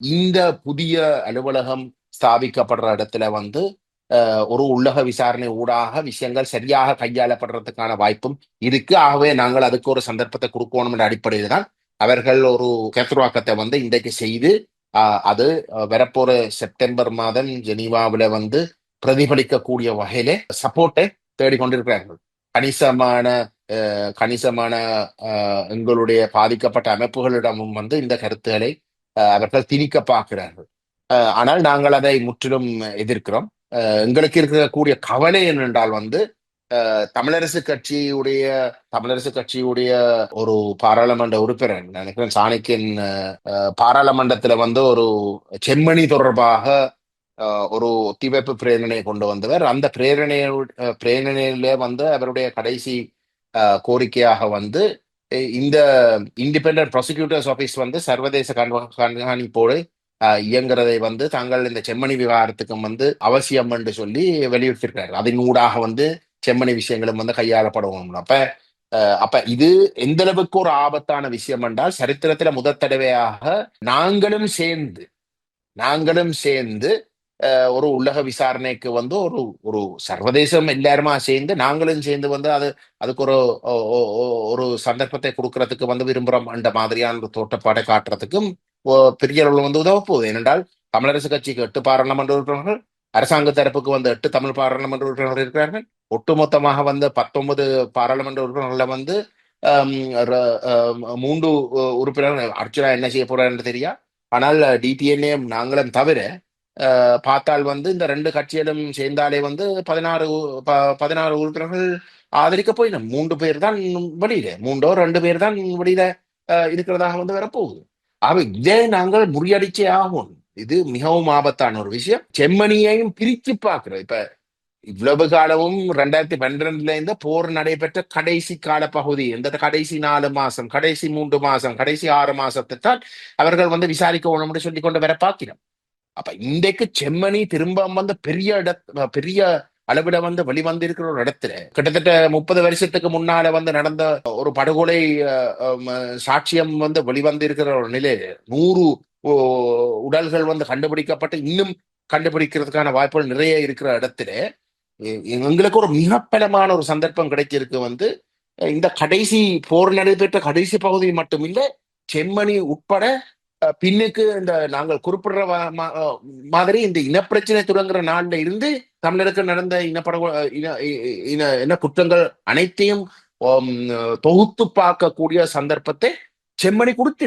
இந்த புதிய அலுவலகம் ஸ்தாபிக்கப்படுற இடத்துல வந்து ஒரு உள்ளக விசாரணை ஊடாக விஷயங்கள் சரியாக கையாளப்படுறதுக்கான வாய்ப்பும் இருக்கு. ஆகவே நாங்கள் அதுக்கு ஒரு சந்தர்ப்பத்தை கொடுக்கணும் என்ற அடிப்படையில் தான் அவர்கள் ஒரு கருத்துருவாக்கத்தை வந்து இன்றைக்கு செய்து அது வரப்போற செப்டம்பர் மாதம் ஜெனீவாவில் வந்து பிரதிபலிக்கக்கூடிய வகையிலே சப்போர்ட்டை தேடிக்கொண்டிருக்கிறார்கள். கணிசமான அஹ், கணிசமான எங்களுடைய பாதிக்கப்பட்ட அமைப்புகளிடமும் வந்து இந்த கருத்துக்களை அவர்கள் திணிக்க பார்க்கிறார்கள். ஆனால் நாங்கள் அதை முற்றிலும் எதிர்க்கிறோம். எங்களுக்கு இருக்கக்கூடிய கவலை என்னென்றால் வந்து தமிழரசு கட்சியுடைய தமிழரசு கட்சியுடைய ஒரு பாராளுமன்ற உறுப்பினர் நினைக்கிறேன் சாணக்கியன் பாராளுமன்றத்துல வந்து ஒரு செம்மணி தொடர்பாக ஒரு ஒத்திவைப்பு பிரேரணையை கொண்டு வந்தவர். அந்த பிரேரணைய பிரேரணையில வந்து அவருடைய கடைசி கோரிக்கையாக வந்து இந்த இண்டிபெண்டன்ட் ப்ராசிக்யூட்டர்ஸ் ஆபீஸ் வந்து சர்வதேச கண்காணிப்போடு இயங்குறதை வந்து தாங்கள் இந்த செம்மணி விவகாரத்துக்கும் வந்து அவசியம் என்று சொல்லி வெளியிட்டிருக்கிறார்கள். அதன் ஊடாக வந்து செம்மணி விஷயங்களும் வந்து கையாளப்படணும் அப்ப அஹ், அப்ப இது எந்த அளவுக்கு ஒரு ஆபத்தான விஷயம் என்றால் சரித்திரத்துல முதற் தடவையாக நாங்களும் சேர்ந்து நாங்களும் சேர்ந்து ஒரு உள்ளக விசாரணைக்கு வந்து ஒரு ஒரு சர்வதேசம் எல்லாருமா சேர்ந்து நாங்களும் சேர்ந்து வந்து அது அதுக்கு ஒரு ஒரு சந்தர்ப்பத்தை கொடுக்கறதுக்கு வந்து விரும்புறோம் அந்த மாதிரியான தோட்டப்பாடை காட்டுறதுக்கும் பெரிய அளவில் வந்து உதவ போகுது ஏனென்றால் தமிழரசு கட்சிக்கு எட்டு பாராளுமன்ற உறுப்பினர்கள் அரசாங்க தரப்புக்கு வந்து எட்டு தமிழ் பாராளுமன்ற உறுப்பினர்கள் இருக்கிறார்கள் ஒட்டுமொத்தமாக வந்து பத்தொன்பது பாராளுமன்ற உறுப்பினர்கள வந்து மூன்று உறுப்பினர்கள் அர்ச்சனா என்ன செய்ய போறாருன்னு தெரியா ஆனால் டிடிஎன்ஏ நாங்களும் தவிர பார்த்தால் வந்து இந்த ரெண்டு கட்சிகளும் சேர்ந்தாலே வந்து பதினாறு ப- பதினாறு உறுப்பினர்கள் ஆதரிக்க போயிடும் மூன்று பேர் தான் வெளியில. மூன்றோ ரெண்டு பேர் தான் வெளியில இருக்கிறதாக வந்து வரப்போகுது. ஆக இதே நாங்கள் முறியடிச்சே ஆகும் இது மிகவும் ஆபத்தான ஒரு விஷயம். செம்மணியையும் பிரித்து பார்க்கிறோம். இப்ப இவ்வளவு காலமும் ரெண்டாயிரத்தி பன்னிரெண்டுல இருந்து போர் நடைபெற்ற கடைசி கால பகுதி இந்த கடைசி நாலு மாசம் கடைசி மூன்று மாசம் கடைசி ஆறு மாசத்தை தான் அவர்கள் வந்து விசாரிக்க வேணும்னு சொல்லி கொண்டு வர பார்க்கிறோம். அப்ப இன்றைக்கு செம்மணி திரும்ப வந்து பெரிய இட பெரிய அளவில வந்து வெளிவந்திருக்கிற ஒரு இடத்துல கிட்டத்தட்ட முப்பது வருஷத்துக்கு முன்னால வந்து நடந்த ஒரு படுகொலை சாட்சியம் வந்து வெளிவந்திருக்கிற ஒரு நிலையில நூறு ஓ, உடல்கள் வந்து கண்டுபிடிக்கப்பட்டு இன்னும் கண்டுபிடிக்கிறதுக்கான வாய்ப்புகள் நிறைய இருக்கிற இடத்துல எங்களுக்கு ஒரு மிகப்பலமான ஒரு சந்தர்ப்பம் கிடைச்சிருக்கு வந்து இந்த கடைசி போர் நடைபெற்ற கடைசி பகுதி மட்டுமில்லை செம்மணி உட்பட பின்னுக்கு இந்த நாங்கள் குறிப்பிடுற மா- மாதிரி இந்த இனப்பிரச்சனை தொடங்குற நாள்ல இருந்து தமிழருக்கு நடந்த இனப்பட இன இன இன குற்றங்கள் அனைத்தையும் உம், தொகுத்து பார்க்கக்கூடிய சந்தர்ப்பத்தை செம்மணி கொடுத்து